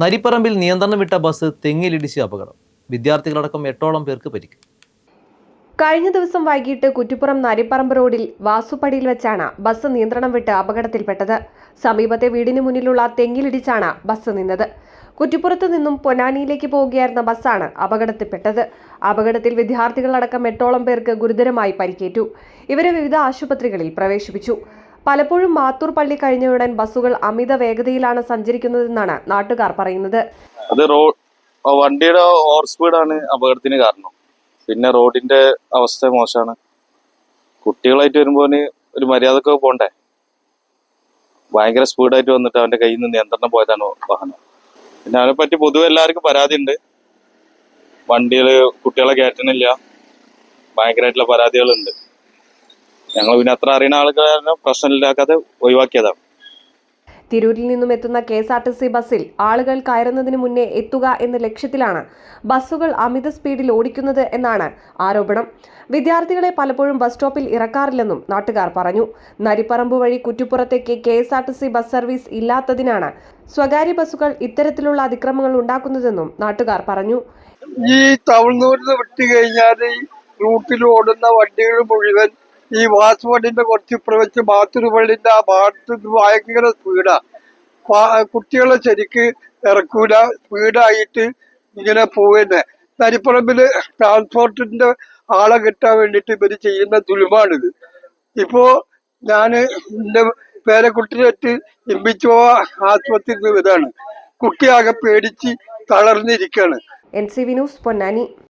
നരിപ്പറമ്പിൽ നിയന്ത്രണം വിട്ട ബസ് തെങ്ങിലിടിച്ച് അപകടം. വിദ്യാർത്ഥികളടക്കം എട്ടോളം പേർക്ക് പരിക്ക്. കഴിഞ്ഞ ദിവസം വൈകിട്ട് കുറ്റിപ്പുറം നരിപ്പറമ്പ് റോഡിൽ വാസുപടിയിൽ വെച്ചാണ് ബസ് നിയന്ത്രണം വിട്ട് അപകടത്തിൽപ്പെട്ടത്. സമീപത്തെ വീടിന് മുന്നിലുള്ള തെങ്ങിലിടിച്ചാണ് ബസ് നിന്നത്. കുറ്റിപ്പുറത്ത് നിന്നും പൊന്നാനിയിലേക്ക് പോവുകയായിരുന്ന ബസ്സാണ് അപകടത്തിൽപ്പെട്ടത്. അപകടത്തിൽ വിദ്യാർത്ഥികളടക്കം എട്ടോളം പേർക്ക് ഗുരുതരമായി പരിക്കേറ്റു. ഇവരെ വിവിധ ആശുപത്രികളിൽ പ്രവേശിപ്പിച്ചു. പലപ്പോഴും മാത്തൂർ പള്ളി കഴിഞ്ഞയുടൻ ബസ്സുകൾ അമിത വേഗതയിലാണ് സഞ്ചരിക്കുന്നതെന്നാണ് നാട്ടുകാർ പറയുന്നത്. അത് റോഡ് വണ്ടിയുടെ ഓവർ സ്പീഡാണ് അപകടത്തിന് കാരണം. പിന്നെ റോഡിന്റെ അവസ്ഥ മോശമാണ്. കുട്ടികളായിട്ട് വരുമ്പോൾ ഒരു മര്യാദക്കൊക്കെ പോണ്ടേ? ഭയങ്കര സ്പീഡായിട്ട് വന്നിട്ട് അവന്റെ കയ്യിൽ നിന്ന് നിയന്ത്രണം പോയതാണ് വാഹനം. പിന്നെ അവനെ പറ്റി പൊതുവെ എല്ലാവർക്കും പരാതി ഉണ്ട് വണ്ടികൾ കുട്ടികളെ കയറ്റണില്ല. ഭയങ്കരമായിട്ടുള്ള പരാതികളുണ്ട്. ഞങ്ങൾ പിന്നെ അത്ര അറിയുന്ന ആളുകളെ പ്രശ്നമില്ലാക്കാതെ ഒഴിവാക്കിയതാണ്. തിരൂരിൽ നിന്നും എത്തുന്ന K S R T C ബസ്സിൽ ആളുകൾ കയറുന്നതിന് മുന്നേ എത്തുക എന്ന ലക്ഷ്യത്തിലാണ് ബസ്സുകൾ അമിത സ്പീഡിൽ ഓടിക്കുന്നത് എന്നാണ് ആരോപണം. വിദ്യാർത്ഥികളെ പലപ്പോഴും ബസ് സ്റ്റോപ്പിൽ ഇറക്കാറില്ലെന്നും നാട്ടുകാർ പറഞ്ഞു. നരിപ്പറമ്പ് വഴി കുറ്റിപ്പുറത്തേക്ക് K S R T C bus service ഇല്ലാത്തതിനാണ് സ്വകാര്യ ബസ്സുകൾ ഇത്തരത്തിലുള്ള അതിക്രമങ്ങൾ ഉണ്ടാക്കുന്നതെന്നും നാട്ടുകാർ പറഞ്ഞു. ഈ തമിഴ്നാട്ടിൽ വിട്ടുകഴിഞ്ഞാൽ ഈ റൂട്ടിൽ ഓടുന്ന വണ്ടികൾ മുഴുവൻ ഈ വാസ്വേഡിന്റെ കുറച്ച് പ്രവച്ച് ബാത്തുരുപള്ളിന്റെ ആ ഭാഗത്ത് ഭയങ്കര സ്പീഡാ. കുട്ടികളെ ശരിക്ക് ഇറക്കൂല സ്പീഡായിട്ട് ഇങ്ങനെ പോവുന്നെ. തരിപ്പറമ്പിൽ ട്രാൻസ്പോർട്ടിന്റെ ആളെ കിട്ടാൻ വേണ്ടിയിട്ട് ഇവർ ചെയ്യുന്ന ദുരിമാണിത് ഇപ്പോ ഞാൻ എന്റെ പേരക്കുട്ടിനെറ്റ് ഇമ്പിച്ചോ ആശുപത്രി ഇതാണ്. കുട്ടിയാകെ പേടിച്ച് തളർന്നിരിക്കാണ്. N C V news Ponnani.